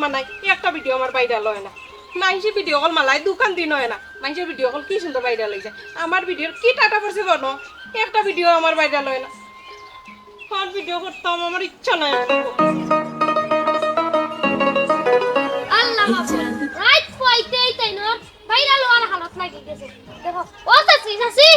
Video মানাই একটা video আমার বাইরে লয় না। মাইসে ভিডিও কল মালাই দোকান দিন হয় না। মাইসের ভিডিও কল কি সুন্দর বাইরে যায় আমার ভিডিওর কি টাটা পড়ছে বলো একটা ভিডিও আমার বাইরে লয় না। আর ভিডিও করতাম আমার ইচ্ছা নাই আল্লাহ রাইট পয়তেই তাই নর বাইরা লোয়ার হালত লাগি গেছে দেখো, ও সাসি সাসি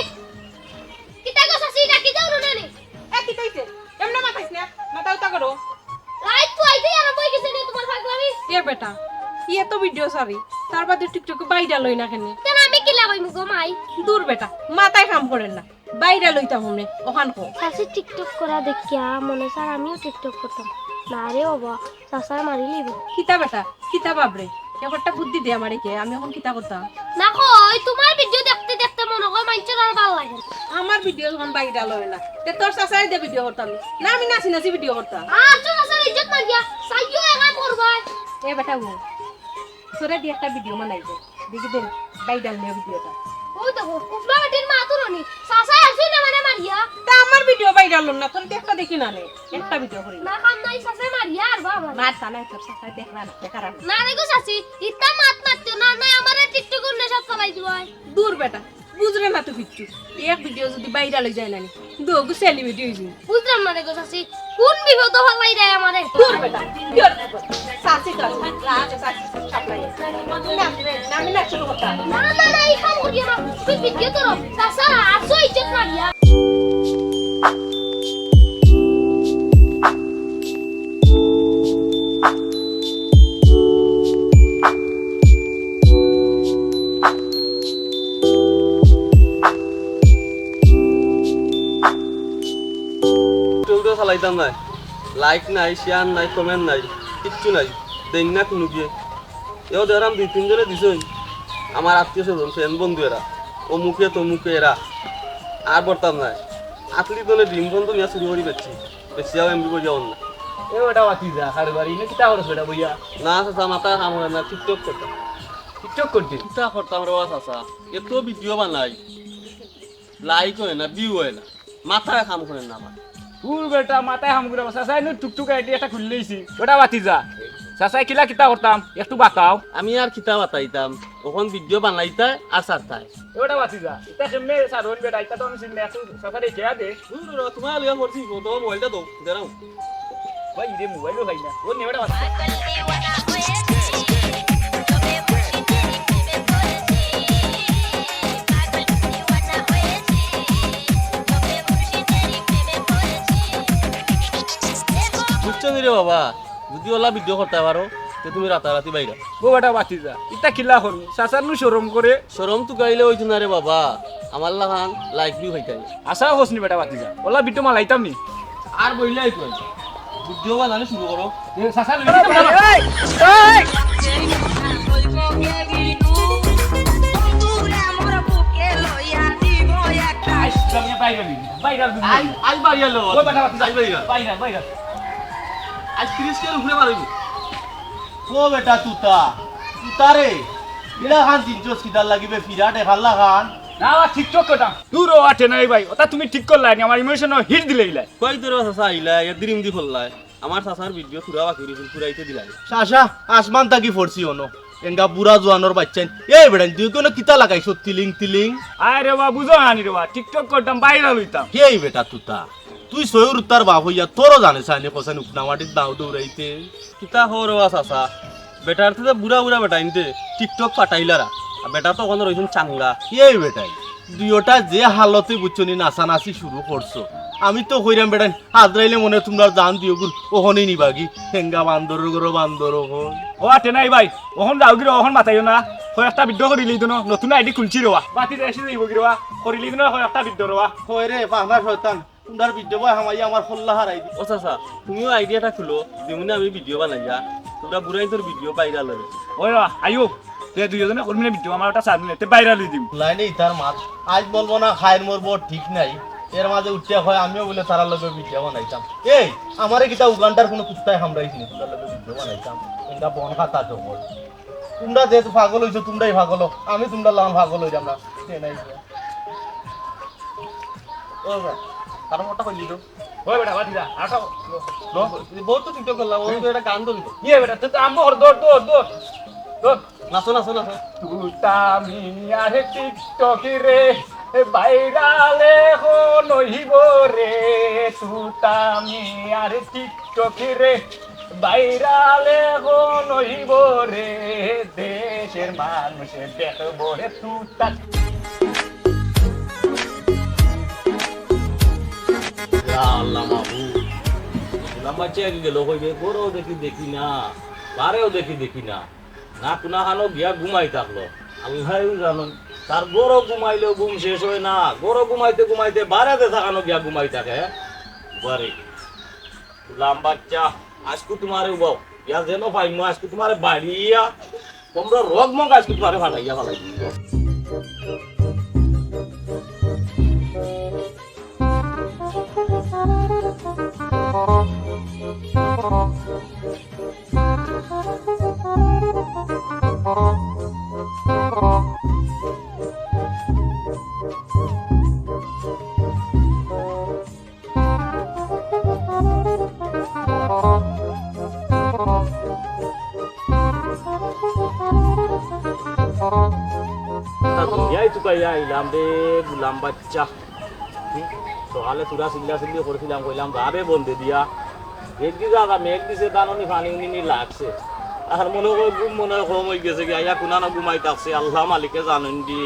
ভিডিও সরি তার বাদে টিকটকে বাইরে লই না কেন? কেন আমি কি লাগাই মুগো মাই? দূর বেটা মাথায় কাম করেন না। বাইরে লইতাম হমনে ওখান কো। সাসি টিকটক করা দেখিয়া মনে স্যার আমিও টিকটক করতাম। না রে বাবা সাসার মারি লিব। কিতা বেটা কিতা বাবরে একটা বুদ্ধি দে আমারে কে আমি এখন কিতা করতাম? না কই তোমার ভিডিও দেখতে দেখতে মনে হয় মাইনচের আর ভালো লাগে আমার ভিডিও যখন বাইরে লয় না। তে তোর সাসাই দে ভিডিও করতাম। না আমি নাচি নাচি ভিডিও করতাম। আর তো সাসার ইজ্জত না দিয়া সাইও একাম করবাই। এ বেটা ও তোরে দিয়ে একটা ভিডিও বানাই দে দেখি দে বাইরে নিয়ে ভিডিওটা। ওই দেখো উফলা বেটির মা তো রনি সাসা আসুই না মানে মারিয়া। তা আমার ভিডিও বাইরে লন না তোর একটা দেখি না নে। একটা ভিডিও করি। না কাম নাই সাসা মারিয়া আর বাবা। মার তা নাই তোর সাসাই দেখ না দেখার। না। রে গো সাসি ইতা মাত মারতো না না আমার টিকটক উন্নে সব চালাই দিবাই দূর বেটা বুঝলে না তো কিচ্ছু। এক ভিডিও যদি বাইরে লই যায় না নি। দোগু সেলিব্রিটি হইছি। বুঝলাম না গো সাসি কোন বিপদ হলাই রে আমারে? দূর বেটা দূর সাসি তো রাজ সাসি সাপ্লাই না না না শুরু করতাম না না না এই কাম করিয়া না। তুই ভিডিও করো সাসা আসো ইজ্জত না ভিডিও চালাইতাম নাই। লাইক নাই শেয়ার নাই কমেন্ট নাই কিচ্ছু নাই। দেখ না কোনো গিয়ে এও দেরাম দুই তিনজনে দিছই। আমার আত্মীয় স্বজন ফ্রেন্ড বন্ধু এরা। ও মুখে তো মুখে এরা। আর বর্তাম নাই। আতলি দলে ডিম বন্ধ নিয়ে শুরু করি বেছি বেশিয়াও এমবি করি যাওয়ার না এ ওটা বাতি যা হার বাড়ি? নে কিতা করছ বেটা বইয়া? না চাচা মাথা কাম হয় না। টিকটক করতাম। টিকটক করতে? কিতা করতাম রে চাচা? এত ভিডিও বানাই। লাইক হয় না ভিউ হয় না। মাথায় কাম করে না আমার। পুর বেটা মাথায় হাম করে সাসাই নু টুকটুক আইডি একটা খুললেইছি ওটা বাতি যা সাসাই কিলা কিতা করতাম একটু বাতাও আমি আর কিতা বাতাইতাম ওখন ভিডিও বানাইতা আর সারতাই ওটা বাতি যা ইতা কেমনে সারন বেটা ইতা তো আমি চিন্তা একটু সাসারে খেয়া দে তোমার লিয়া করছি তো মোবাইলটা দাও দেরাও ভাই রে মোবাইলও খাই না ও নে ওটা বাতি বুঝছ রে বাবা। যদি ওলা ভিডিও করতে পারো তে তুমি রাতারাতি বাইরা। ও বেটা বাতি যা ইতা কিলা করু সাসার নু শরম করে। সরম তো গাইলে হইতো না রে বাবা। আমার লাগান লাইক ভিউ হইতাই। আশা হোসনি বেটা বাতি যা। ওলা বিটো মালাইতাম নি। আর বইলাই কই ভিডিও বানানো শুরু করো। বাইরা বাইরা। বাইরা বাইরা। আজ তিরিশ কে উপরে মারিবি ও বেটা তুতা তুতা রে এরা খান তিনশো সিদার লাগিবে ফিরাট এখাল্লা খান। না দূর আটে নাই ভাই ওটা তুমি ঠিক করলাই আমার ইমোশন হিট দিলে ইলাই কই তোর চাচা আইলা এ দিরিম দি ফললাই। আমার চাচার ভিডিও পুরা বাকি রইছিল পুরাইতে দিলাই। শাসা আসমান তাকি ফরছি অনো এঙ্গা বুড়া জোয়ানোর বাচ্চান এই বেড়ান তুই কোনো কিতা লাগাইছ তিলিং তিলিং। আরে বা বুঝো আনি রে বা টিকটক করতাম বাইরে লইতাম এই বেটা তুতা? তুই সয়ুর উত্তার বাপ হইয়া তোরও জানিস আনি কোসান উপনা মাটির দাও দৌড়াইতে। কিতা হর ওয়া চাচা বেটার তো বুড়া বুড়া বেটা ইনতে টিকটক পাঠাইলারা। আর বেটা তো ওখানে রইছেন চাঙ্গা। এই বেটাই দুইটা যে হালতে বুঝছনি নাচানাচি শুরু করছ। আমি তো কইরাম বেটান আদ্রাইলে মনে তোমরা জান দিও গুল ওহনই নিবাগি হেঙ্গা বান্দর গরো বান্দর ওহন ও আটে নাই ভাই ওহন যাও গিরে ওহন মাথাইও না। হয় একটা ভিডিও করি লই দিনো নতুন আইডি খুলছি রোয়া। বাতি এসে যাইব গিরোয়া করি লই দিনো হয় একটা ভিডিও রোয়া। কই রে পাহনা শয়তান। তোমরা বিদ্য বয় হামাই আমার ফল্লা হারাই দি। ও চাচা তুমিও আইডিয়াটা খুলো যেমনি আমি ভিডিও বানাইয়া তোমরা বুড়াই তোর ভিডিও পাইরা লবে ওই রা আইও তে দুইজনে করবি না ভিডিও আমার একটা সামনে তে বাইরে লই দিম। লাইনে ইতার মাছ। আজ বলব না খায়ের মোর বড় ঠিক নাই। এর মাঝে উঠতে হয় আমিও বলে তারা লগে ভিডিও বানাইতাম। এই আমারে কিতা উগান্ডার কোনো কুত্তায় হামরাইছি নি তোমরা লগে ভিডিও বানাইতাম। এঙ্গা বন খাতা জঙ্গল তোমরা যেহেতু পাগল হইছো তোমরাই পাগল আমি তোমরা লাগান পাগল হই আমরা সে নাই। ও ভাই, কারণ ওটা কইলি তো। ওই বেটা বাতি যা আসো লো। বহুত তো টিকটক করলাম ও তো একটা গান ধরিব ইয়ে বেটা তুই তো আম্মু হর দৌড় দৌড় দৌড়। দৌড়। নাচো নাচো নাচো। তুতামি আরে টিকটকি রে বাইরালে হো নহিব রে। তুতামি আরে টিকটকি রে বাইরালে হো নহিব রে। দেশের মানুষে দেখব রে তুতা লম্বা চেয়ে গেল কইবে গরও দেখি দেখি না বারেও দেখি দেখি না। না কোনা খানো গিয়া ঘুমাই থাকল। আল্লাহ জানো তার গরো ঘুমাইলেও ঘুম শেষ হয় না। গরো ঘুমাইতে ঘুমাইতে বারেতে থাকানো গিয়া ঘুমাই থাকে বারে গুলাম বাচ্চা, আজকে তোমারে উবাও। ইয়া যেন পাইমু আজকে তোমারে বাড়িয়া তোমরা রোগ মগ আজকে তোমারে ফালাইয়া ফালাই আইলাম রে গুলাম বাচ্চা। সকালে তুরা চিল্লা চিল্লি করছিলাম কইলাম যাবে বন্ধে দিয়া। এক দিকে আগা মেঘ দিছে দাননি পানি উনি লাগছে। আর মনে হয় ঘুম, মনে হয় কম হয়ে গেছে গিয়া ইয়া কুনা না ঘুমাই থাকছে আল্লাহ মালিকে জানেন দি।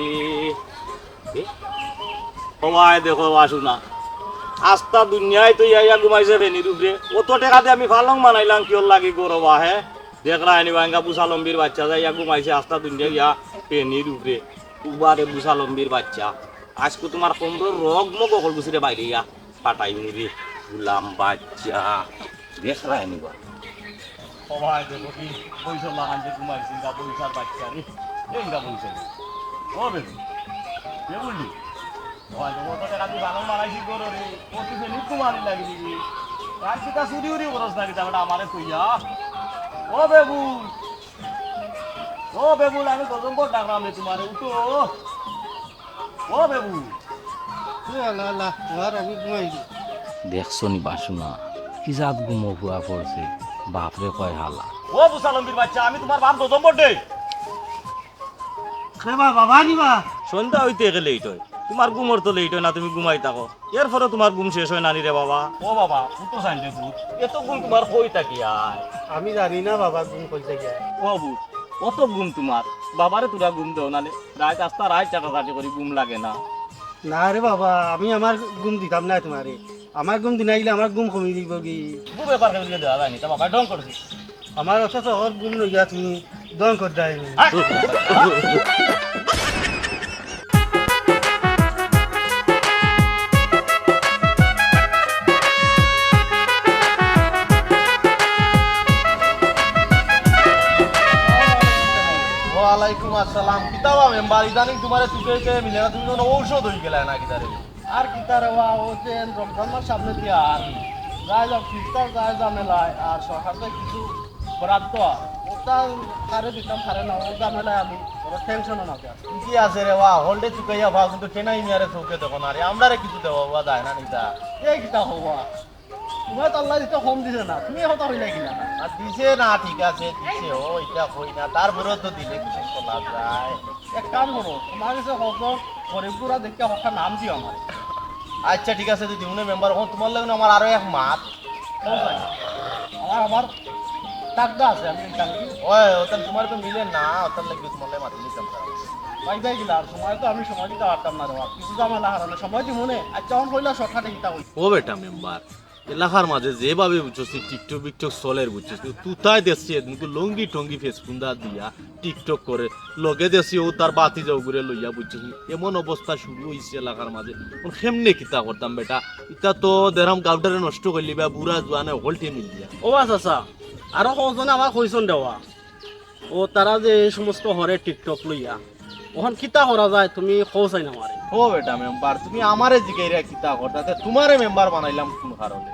সবাই দেখো আসু না। আস্তা দুনিয়ায় তো ইয়া ঘুমাইছে ভেনির উপরে। অত টেকাতে আমি ফালং মানাইলাম কিয় লাগি গরবা হে দেখরা আনি বাঙ্গা বুসালম্বির বাচ্চা যাই ইয়া ঘুমাইছে আস্তা দুনিয়া ইয়া পেনির উপরে। উবারে বুসালম্বির বাচ্চা। আজকে তোমার কোমর রগ, মগ অকল গুছিরে বাইরে ইয়া ফাটাই রে। গুলাম বাচ্চা। দেখরা আনি বা সবাই দেখো কি পয়সা লাগান যে ঘুমাইছে গা পয়সার বাচ্চা রে এঙ্গা পয়সা ও বেবি কে বললি সবাই দেখো অত টাকা দিয়ে ভালো মারাইছি গরো রে প্রতি ফেলি কুমারি লাগি দিবি আর কিতা চুরি উরি করস না কিতা বেটা আমারে কইয়া ও বেবু ও বেবু আমি গজম বড় ডাকলাম রে তোমারে উঠো ও বেবু দেখছ নি বাসুনা কি জাত গুমো হুয়া পড়ছে বাপরে কয় হালা। ও বুসালম্বির বাচ্চা আমি তোমার বাপ গজম বড় দে বাবা নিবা সন্ধ্যা হইতে গেলে হয়। তোমার ঘুমর তো লেট হয় না তুমি ঘুমাই থাকো। এর ফলে তোমার ঘুম শেষ হয় না রে বাবা? ও বাবা উঠো সাইন দে ভূত। এত ঘুম তোমার কই থাকি আয়। আমি জানি না বাবা গুম কইতে গিয়া ও ভূত কত ঘুম তোমার। বাবারে তোরা ঘুম দেও না রে রাত আস্তা রাত চাটা চাটি করে ঘুম লাগে না। না রে বাবা আমি আমার গুম দিতাম না তোমারে। আমার গুম দিনাইলে আমার গুম কমি দিব কি? বু ব্যাপার করে দেওয়া যায়নি তা বাবা ডং করছি আমার অথচ ওর গুম লইয়া তুমি দন কর দেয়নি ওয়ালাইকুম আসসালাম। কিতাবা মেম্বার ইদানিং তোমারে চুকে মিলে না তুমি কোনো ঔষধ হয়ে গেলে না কিতারে। আর কি তার ও যে রমজান সামনে দিয়ে আর যাই যাও খ্রিস্টান যাই জামেলায় আর সরকার থেকে কিছু বরাদ্দ ওটা কারে দিতাম পারে না ও জামেলায় আমি ওরা টেনশনও না কি আছে রে ওয়া হোল্ডে চুকাইয়া ভাও কিন্তু কেনাই মিয়ারে চৌকে দেখো না রে আমরা রে কিছু দেবো যায় না নিতা এই কিতা হবা তোমার তো আল্লাহ দিতে হোম দিছে না তুমি হতা হইলে কিনা আর দিছে না ঠিক আছে দিছে ও এটা হই না তারপরেও তো দিলে কিছু যায়। এক কাম করো তোমার কাছে হত গরিবগুড়া দেখে হকা নাম দিও আমার আচ্ছা ঠিক আছে দিদি উনি মেম্বার হন। তোমার লাগে আমার আরও এক মাত। আমার আমার টাকদা আছে আমি টাকি ওই ওটা তোমার তো মিলে না ওটার লাগবে তোমার লাগে মাতি নিতাম ভাই ভাই গিলা আর সময় তো আমি সময় দিতে পারতাম না রে কিছু জামেলা হারানো সময় দিমু মনে আচ্ছা অন কইলা সঠাটা কিতা হই ও বেটা মেম্বার এলাকার মাঝে যেভাবে বুঝছি টিকটক বিকটক চলের বুঝছিস তুতাই দেখছি এদিনকে লঙ্গি টঙ্গি ফেসবুন্দা দিয়া টিকটক করে। লগে দেখছি ও তার বাতি যাও ঘুরে লইয়া বুঝছিস এমন অবস্থা শুরু হয়েছে এলাকার মাঝে। কেমনে কিতা করতাম বেটা? ইতা তো দেরাম গাউটারে নষ্ট করলি বা বুড়া জোয়ানে হলটে মিল দিয়া ও আচ্ছা আরও কজনে আমার কইসন দেওয়া। ও তারা যে এই সমস্ত হরে টিকটক লইয়া ওখান কিতা করা যায়? তুমি খোঁজাই না মারে ও বেটা মেম্বার তুমি আমারে জিগাইরা কিতা করতা তে তোমারে মেম্বার বানাইলাম কোন কারণে?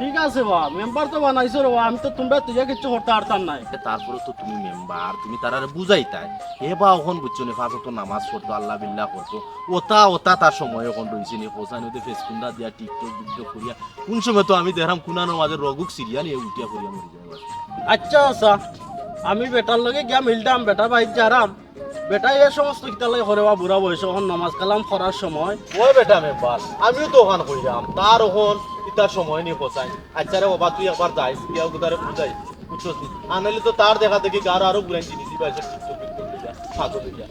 ঠিক আছে বা মেম্বার তো বানাইছো রে আমি তো তোমরা তুই কিছু করতে পারতাম নাই। তারপরে তো তুমি মেম্বার তুমি তারারে বুঝাইতাই। এ বা ওখন বুঝছ নি ফাঁসো তো নামাজ পড়তো আল্লাহ বিল্লাহ করতো। ওতা ওতা তার সময় এখন রয়েছে নি হোসানি ওদের ফেসকুন্ডা দিয়া টিকটক বিকটক করিয়া। কোন সময় তো আমি দেখলাম কুনানো মাঝে রগুক সিরিয়া নিয়ে উঠিয়া করিয়া মরি যায়। আচ্ছা আচ্ছা আমি বেটার লগে গিয়া মিলতাম বেটার বাড়িতে যারাম বেটা এ সমস্ত কিতা লাগে করে বা বুড়া বয়স এখন নামাজ কালাম করার সময়। ওই বেটা মেম্বার আমিও তো ওখান কইরাম তার ওখন ইতার সময় নিয়ে হোসাই আচ্ছা রে বাবা তুই একবার যাইস গিয়া ওগুদারে বুঝাই বুঝছস নি? আনালে তো তার দেখা দেখি গার আরও বুড়াই জিনিস দিবা এসে টিকটক বিকটক করিয়া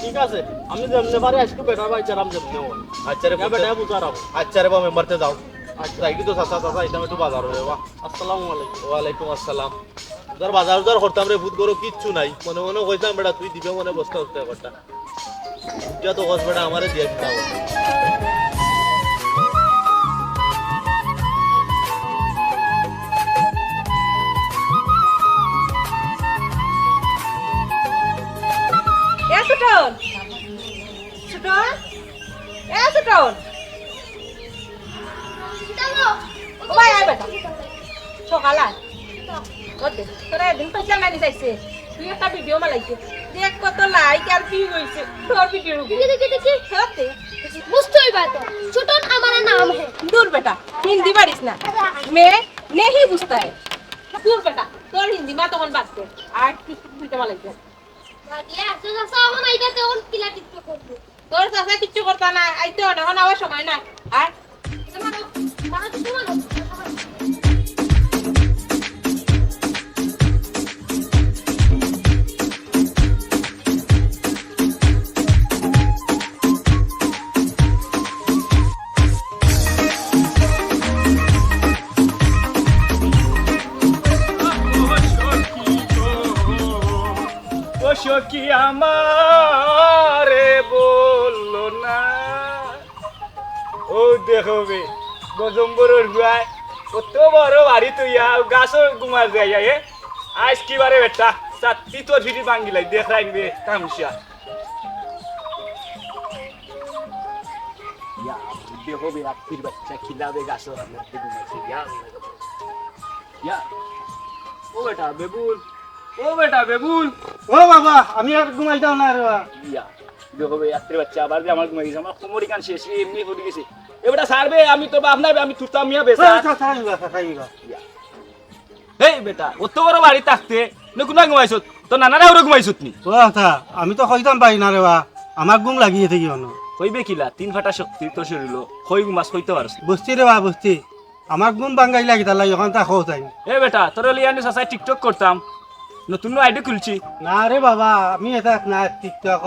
ঠিক আছে? আমি যেমনে পারি আজকে বেটার বাড়িতে যারাম যেমনে হন আচ্ছা রে বেটা বুঝারাম আচ্ছা রে বা মেম্বারতে যাও। আচ্ছা। যাই তো চাচা চাচা এটা একটু বাজার হয়ে বা আসসালামু আলাইকুম। ওয়ালাইকুম আসসালাম। উদার বাজার উদার করতাম রে ভূত গরু কিচ্ছু নাই। মনে মনে কইতাম বেটা তুই দিবে মনে বসতে হতে করতা। যা তো কস বেটা আমারে দিয়ে দিতাম এ সুটন সুটন এ সুটন ওবাই আয় বেটা। সকাল আয়। তোরা একদিন পয়সা মানি যাইছে। তুই একটা ভিডিও মালাইছে দেখ কত লাইক আর ভিউ হইছে। তোর ভিডিও দেখি দেখি হতে মুস্তই বাত সুটন আমার নাম হে। দূর বেটা হিন্দি পারিস না। মে নেহি বুঝতা হে দূর বেটা তোর হিন্দি মা তখন বাজছে। আর কি দিতে মালাইছে তোর চাষা কিচ্ছু করতা না আইতো এখন আবার সময় না আর? সখী আমারে বলল না। ও দেখো বে গজম্বরের গুয়ায় কত বড় বাড়ি তুই গাছও গুমার যায়, এ। আজ কি বারে বেটা? সাত্তি তোর ভিড়ি বাঙ্গিলাই দেখ রাখবে কামসিয়া দেখো বে, আখির বাচ্চা খিলাবে গাছও ইয়া ও বেটা বেবুল ও বেটা বেবুল ও বাবা আমি আর ঘুমাইতাম না রে ইয়া দেখো বে রাত্রে বাচ্চা আবার যে আমার ঘুমাই গেছে আমার কোমরি কান শেষ এমনি পড়ে গেছে। এবারে সারবে আমি তো বাপ নাই আমি তুতাম মিয়া বেসা এই বেটা অত বড় বাড়ি থাকতে নকুনা ঘুমাইছত? তো নানারা ওরা ঘুমাইছত নি? ও কথা আমি তো কইতাম পারি না রে বা আমার ঘুম লাগিয়ে থাকি অন কইবে কিলা তিন ফাটা শক্তি তোর শরীর কই মাছ কইতে পারছ বস্তি রে বা বস্তি আমার ঘুম বাঙ্গাই লাগি তার লাগি ওখান তা খাও তাই এ বেটা তোর লিয়ানি সাসাই টিকটক করতাম নতুন আইডি খুলছি। না রে বাবা আমি এটা না টিকটক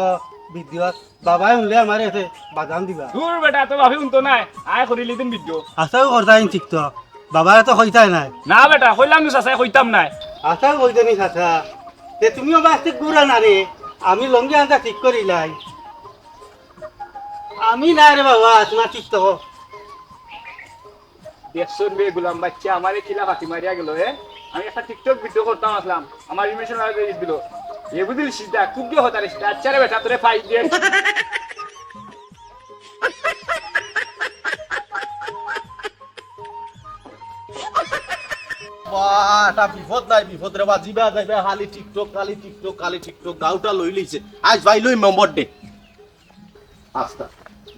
ভিডিওত বাবাই শুনলে আমার এতে বাদাম দিবা। দূর বেটা তো ভাবি উনতো নাই। আয় করিলি দিন ভিডিও আশাও করতাই টিকটক বাবাই তো কইতাই নাই। না বেটা কইলাম নি সাসাই কইতাম নাই। আশাও কইতানি চাচা তে তুমিও বাস্তিক ঘুরা না রে আমি লঙ্গি আনটা ঠিক করিলাই আমি না রে বাবা তোমার টিকটক দেখছুন বে গুলাম বাচ্চা আমারে খিলা ফাঁকি মারিয়া গেল এ আমি একটা টিকটক ভিডিও করতাম আসলাম। আমার ইমেশন লাগিয়ে দিল এ বুঝলি সিধা খুব দিয়ে হতারে সিধা আচ্ছা রে বেটা তোরে ফাই দিয়ে বাহ এটা বিপদ নাই বিপদ রে বা জিবা যাইবে খালি টিকটক খালি টিকটক খালি টিকটক গাউটা লই লইছে আজ ভাই লই মেম্বার দে আস্তা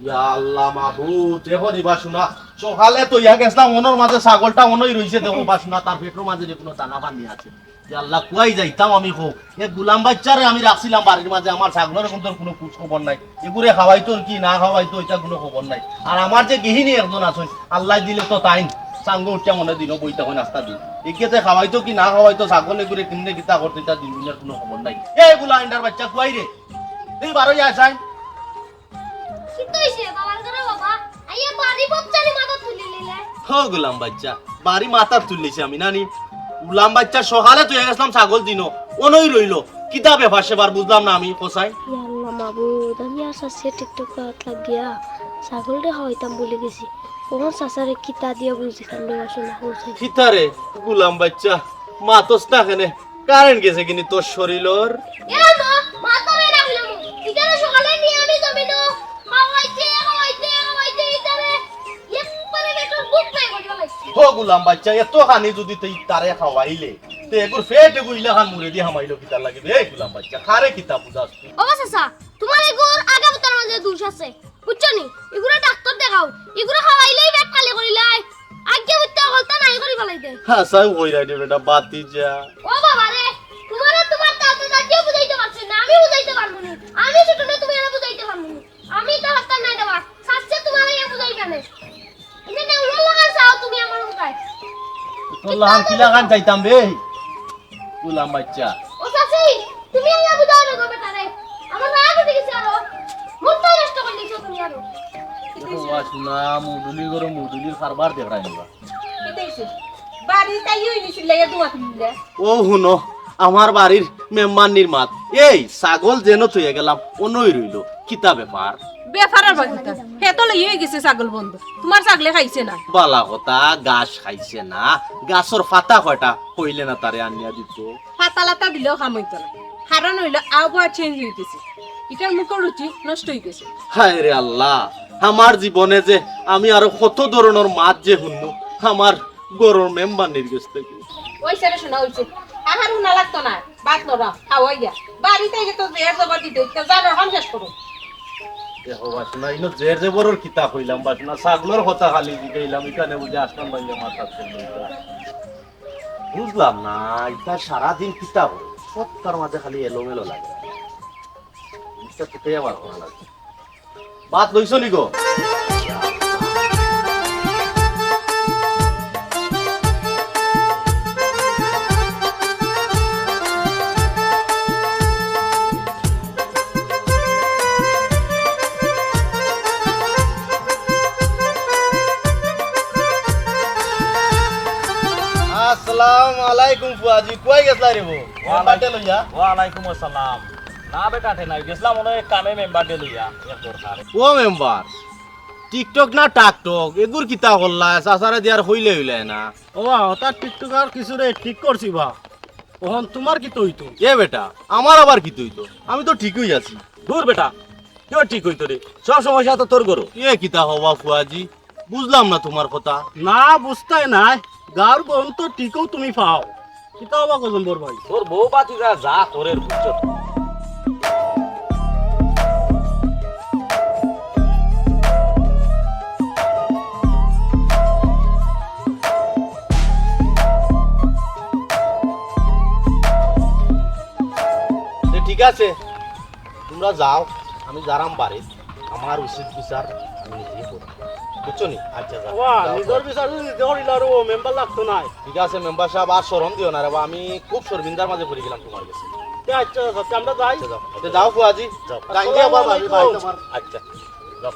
ইয়া আল্লাহ মাহবুব দেখো দিবা শোনা। সকালে তো ইয়া গেছলাম, ওনর মাঝে ছাগলটা ওনই রইছে, দেখো বা শোনা তার পেটের মাঝে যে কোনো দানা বান্ধি আছে। যে আল্লাহ কুয়াই যাইতাম আমি খো এ গুলাম বাচ্চারে আমি রাখছিলাম বাড়ির মাঝে, আমার ছাগলের কিন্তু কোনো খোঁজ খবর নাই। এগুরে খাওয়াইতো কি, না খাওয়াইতো, এটা কোনো খবর নাই। আর আমার যে গৃহিণী একজন আছেন আল্লাহ দিলে তো তাই। সাঙ্গ উঠিয়া মনে দিন বই তখন নাস্তা দিন এগিয়েতে খাওয়াইতো কি, না খাওয়াইতো, ছাগল এগুলো কিনে কিতা করতে তা দিন দিনের কোনো খবর নাই। এইগুলা আইন্ডার বাচ্চা কুয়াই রে। এই বারো যায় সাই কি তো হইছে বাবার করে বাবা। হো গুলাম বাচ্চা। বাড়ি মাথার তুললেছি আমি নানি। গুলাম বাচ্চা সকালে তুই গেছিলাম ছাগল দিন অনই রইল। কিতা ব্যাপার সেবার বুঝলাম না আমি কোসাই। আল্লাহ মাবুদ আমি আর সাসে টিকটক করাত লাগিয়া ছাগলটা হইতাম বলে গেছি। ওখান সাসারে কিতা দিয়া বুঝিতাম রে আসলে হোসাই কিতারে গুলাম বাচ্চা মাতস না কেনে? কারেন্ট গেছে কিনি তোর শরীরর? এ মা সকালে নিয়ে আমি হো গুলাম বাচ্চা এত খানি যদি তুই তারে খাওয়াইলে তে এগুর ফেট এগুইলা খান মুরে দিয়ে হামাইলো কিতা লাগিবে। এই গুলাম বাচ্চা খারে কিতা বুঝাস ও চাচা তোমার এগুর আগামতার মাঝে দোষ আছে। বুঝছ নি? এগুলো ডাক্তার দেখাও। এগুলো খাওয়াইলেই পেট খালি করিলাই আগে উঠতে গলতা নাই করি ফেলাই দে। হ্যাঁ সাই কইরা দে বেটা বাতি যা। ও বাবা রে তোমার তোমার দাদা দাদিও বুঝাইতে পারছে না আমি বুঝাইতে পারব না। আমি ছোট না তুমি আর বুঝাইতে পারব না। আমি তো হাতটা নাই দেওয়া। সাথে তোমার ইয়ে বুঝাই লাহান কিলা খান চাইতাম বে। গুলাম বাচ্চা। ও চাচি তুমি আমার বুঝাও না গো বেটা রে আমার না আগে গেছে আরও। মুখটা নষ্ট করে দিছো তুমি আরও। শোনা কারবার নিবা বাড়ি তাই ও হুনো আমার বাড়ির মেম্বার নির্মাত। এই ছাগল যেন থইয়ে গেলাম অনই রইল। কিতা ব্যাপার? বেফারার বাকিটা হে তো লই গেছে ছাগল বন্ধু। তোমার ছাগলে খাইছে না? বালা কথা গাছ খাইছে না? গাছর ফাতা কয়টা? কইলে না তারে আনিয়া দিত পাতা লাতা দিলেও কাম হইতো না কারণ হইল আবহাওয়া চেঞ্জ হইতেছে এটার মুখের রুচি নষ্ট হায় রে আল্লাহ আমার জীবনে যে আমি আরও কত ধরনের মাছ যে শুনমু আমার গরুর মেম্বার নির্গেছ থেকে ওই সারে শোনা হইছে আমার উনা লাগতো না। বাদ নরা খাওয়াই গা বাড়িতে গিয়ে তো জের জবর দিতে হইতো জানো শেষ করো দেখো বাসনা ইনো জের যে বড়র কিতা কইলাম বাসনা কথা খালি দিলাম এখানে বুঝে আসলাম মাথা বুঝলাম না এটা সারাদিন কিতা হল সত্তার মাঝে খালি এলোমেলো লাগে। বাত লইছ নি গো? ফুয়াজি কই গেছলা রে বো? বাটে লইয়া। ওয়ালাইকুম আসসালাম। না বেটা নাই গেছিলাম মনে কামে মেম্বার দে লইয়া। এক দরকার ও মেম্বার টিকটক না টাকটক এগুর কিতা করলা চাচারে দিয়ার হইলে হইলে না। ও হঠাৎ টিকটকার কিছু রে ঠিক করছি বা। ওহন তোমার কি তৈতো এ বেটা আমার আবার কি তুই তো? আমি তো ঠিকই আছি। দূর বেটা কেউ ঠিক হইতো রে সব সমস্যা তো তোর গরু এ কিতা হওয়া ফুয়াজি বুঝলাম না তোমার কথা। না বুঝতে নাই। গার বোন তো টিকও তুমি পাও। কিতা হবা গজম্বর ভাই। তোর বউ বাতিরা যা তোরের বুঝছ এ ঠিক আছে। তোমরা যাও আমি যারাম বাড়ি আমার উচিত বিচার আমি নিজেই করব। বুঝছ নি? আচ্ছা নিজর। বিচার মেম্বার লাগতো নাই। ঠিক আছে মেম্বার সাহেব আর শরম দিও না রে আমি খুব শর্মিন্দার মাঝে পড়ে গেলাম তোমার কাছে। আচ্ছা আচ্ছা, আমরা যাই। আচ্ছা যাও। ফুয়াজি। যাও। কাইন্দি আবার ভাই তোমার আচ্ছা যাও।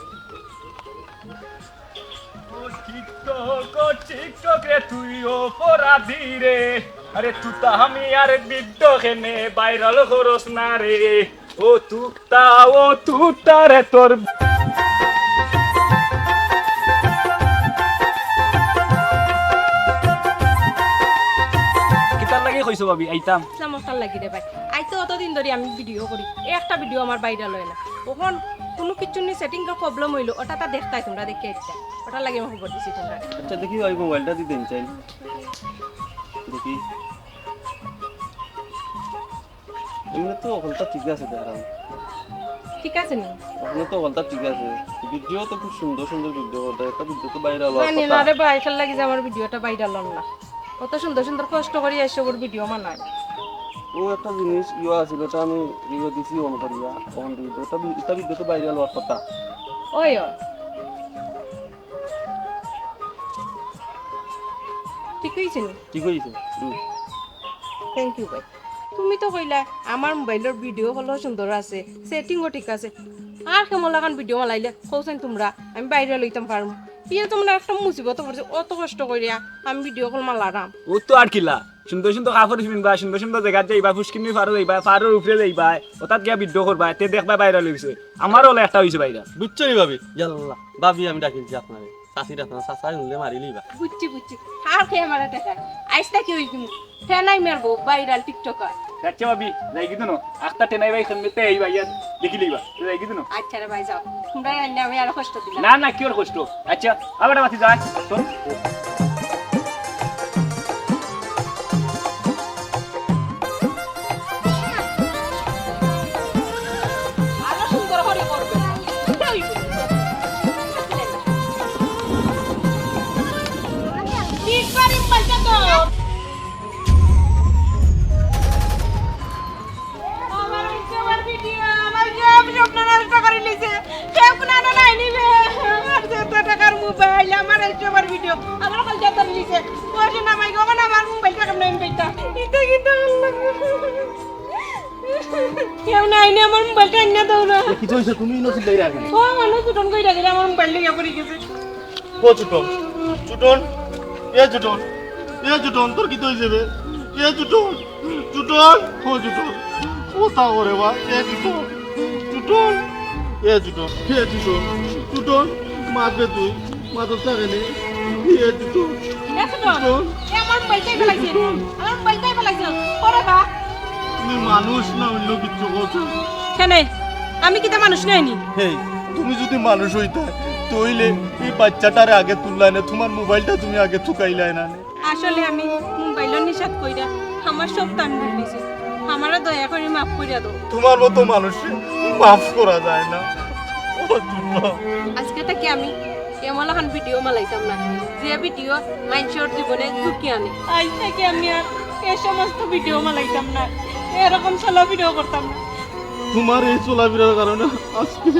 আরে তুতা আমি আর বিদ্য খেনে ভাইরাল করস না রে। ও তুতা ও তুতা রে তোর কইছো ভাবি আইতাম। চমৎকার লাগি রে ভাই। আই অতদিন ধরে আমি ভিডিও করি। এই একটা ভিডিও আমার বাইরে লয় না ওখন কোনো কিছু নি সেটিং এর প্রবলেম হইল ওটা তা দেখতাই তোমরা দেখে ইচ্ছা ওটা লাগে আমি খবর দিছি তোমরা। আচ্ছা দেখি ওই মোবাইলটা দিতেন চাই দেখি। এমনি তো ওখানটা ঠিক আছে দেখারাম ঠিক আছে নি? ওখানে তো ওখানটা ঠিক আছে। ভিডিও তো খুব সুন্দর সুন্দর ভিডিও করতে একটা ভিডিও তো বাইরে আলো জানি না রে ভাই খেল লাগি যে আমার ভিডিওটা বাইরে না। কত সুন্দর সুন্দর কষ্ট করি এসে ওর ভিডিও বানায়। ও একটা জিনিস ইয়ে আছিল এটা আমি ইয়ে দিছি অন করিয়া অন দিই বি- এটা ভিডিও তো বাইরে আলো কথা। ওই ঠিক নি? ঠিক থ্যাংক ইউ ভাই তুমি তো কইলা আমার মোবাইলের ভিডিও হলো সুন্দর আছে সেটিংও ঠিক আছে। আর কেমন লাগান ভিডিও মালাইলে কৌছেন তোমরা আমি বাইরে লইতাম পারব ইয়ে তোমরা একটা মুসিবত পড়ছে অত কষ্ট করিয়া আমি ভিডিও কল মালারাম ও তো আর কিলা সুন্দর সুন্দর কাপড় পিনবা সুন্দর সুন্দর জায়গা যাইবা ফুসকিনি ফারো যাইবা ফারোর উপরে যাইবা ওটাত গিয়া বিদ্রোহ করবা তে দেখবা বাইরে লইছে আমারও হলে একটা হইছে বাইরে বুঝছ নি ভাবি? ইয়াল্লাহ ভাবি আমি ডাকিছি আপনারে। চাষির আপনার চাষাই শুনলে মারি লিবা বুঝছি বুঝছি। আর খেয়ে মারা টাকা আইসটা কি হইছি? ফেনাই মারবো বাইরাল টিকটকার আচ্ছা ভাবি যাই কিন্তু আখতা টেনাই ভাই খেলতে এই ভাই দেখি লইবা। যাই কিন্তু আচ্ছা রে ভাই যাও। তোমরা আমি আর কষ্ট দিলাম। না না কি ওর কষ্ট? আচ্ছা আবার মাতি যায় ভিডিও। আমার কাল যত নিছে ওই না মাই গো না আমার মোবাইলটা কেমন বেটা। এটা কিন্তু কেউ নাই নি আমার মোবাইলটা এনে দাও না। কিছু হয়েছে তুমি নছিল এই রাখি ও মানুষ দুটন কই রাখলে আমার মোবাইলটা ইয়া করে গেছে। ও চুটন? চুটন? এ চুটন? এ চুটন? তোর কি হয়েছে বে? এ চুটন? চুটন? ও চুটন? ও তা ওরে বা এ চুটন? চুটন? এ চুটন? এ চুটন? চুটন? মারবে তুই? মাথা থাকে নে তো আমার ফেলাইছে আমার ফেলাইছে। বা তুমি মানুষ না অন্য কিছু বলছো? কেনে? আমি কিতা মানুষ নাইনি হেই তুমি যদি মানুষ হইতে তইলে এই বাচ্চাটারে আগে তুললাই না তোমার মোবাইলটা তুমি আগে থুকাইলাই না। আসলে আমি মোবাইলের নিষেধ কইরা আমার সব টান দিয়েছে আমারও দয়া করে মাফ কইরা দাও। তোমার মতো মানুষে মাফ করা যায় না। আজকে থেকে আমি এমন এখন ভিডিও মালাইতাম না যে ভিডিও মানুষের জীবনে ঝুঁকি আনে। আজ থেকে আমি আর এ সমস্ত ভিডিও মালাইতাম না এরকম চলো ভিডিও করতাম না। তোমার এই চলাফেরার কারণে আজকে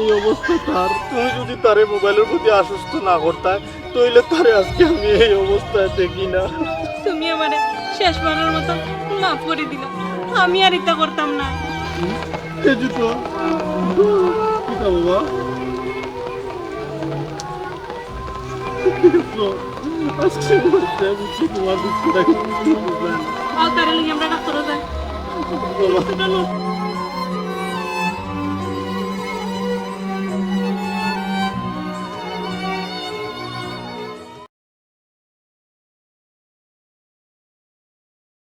এই অবস্থা তার তুমি যদি তারে মোবাইলের প্রতি আসক্ত না করতা তইলে তারে আজকে আমি এই অবস্থায় দেখি না। তুমি আমারে শেষবারের মতো মাফ করে দিল। আমি আর ইতা করতাম না। এই জুতো কিটা বাবা আজকে বলতে বুঝছি তোমার